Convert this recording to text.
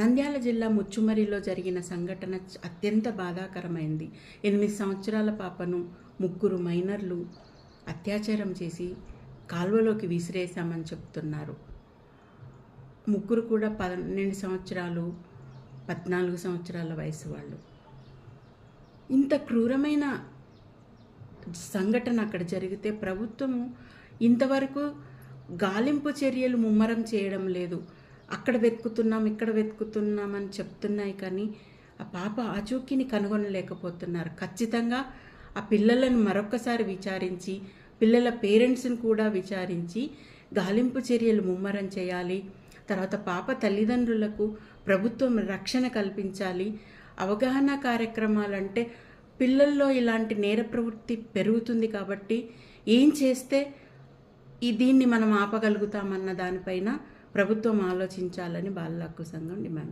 నంద్యాల జిల్లా ముచ్చుమరిలో జరిగిన సంఘటన అత్యంత బాధాకరమైంది. ఎనిమిది సంవత్సరాల పాపను ముగ్గురు మైనర్లు అత్యాచారం చేసి కాల్వలోకి విసిరేశామని చెప్తున్నారు ముగ్గురు కూడా పన్నెండు సంవత్సరాలు పద్నాలుగు సంవత్సరాల వయసు వాళ్ళు. ఇంత క్రూరమైన సంఘటన అక్కడ జరిగితే ప్రభుత్వము ఇంతవరకు గాలింపు చర్యలు ముమ్మరం చేయడం లేదు. అక్కడ వెతుకుతున్నాం ఇక్కడ వెతుకుతున్నాం అని చెప్తున్నాయి కానీ ఆ పాప ఆచూకీని కనుగొనలేకపోతున్నారు. ఖచ్చితంగా ఆ పిల్లలను మరొక్కసారి విచారించి పిల్లల పేరెంట్స్ని కూడా విచారించి గాలింపు చర్యలు ముమ్మరం చేయాలి. తర్వాత పాప తల్లిదండ్రులకు ప్రభుత్వం రక్షణ కల్పించాలి. అవగాహన కార్యక్రమాలంటే పిల్లల్లో ఇలాంటి నేర ప్రవృత్తి పెరుగుతుంది కాబట్టి ఏం చేస్తే ఈ దీన్ని మనం ఆపగలుగుతామన్న దానిపైన ప్రభుత్వం ఆలోచించాలని బాలల హక్కు సంఘం డిమాండ్